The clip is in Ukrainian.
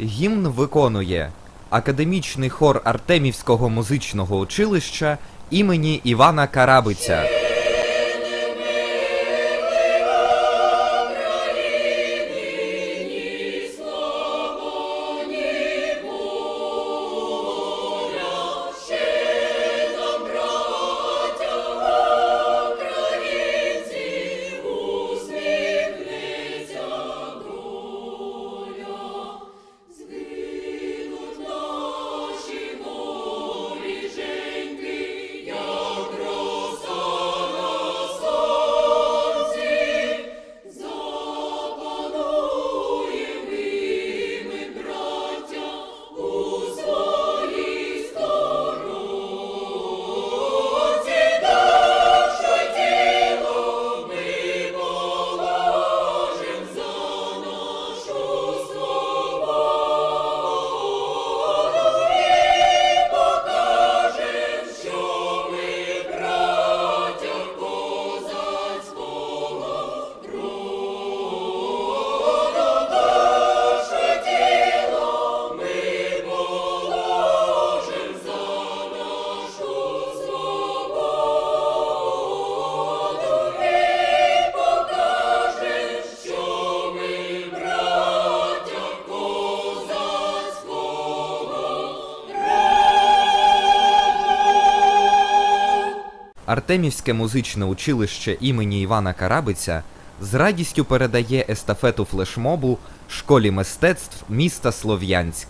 Гімн виконує академічний хор Артемівського музичного училища імені Івана Карабиця. Артемівське музичне училище імені Івана Карабиця з радістю передає естафету флешмобу школі мистецтв міста Слов'янськ.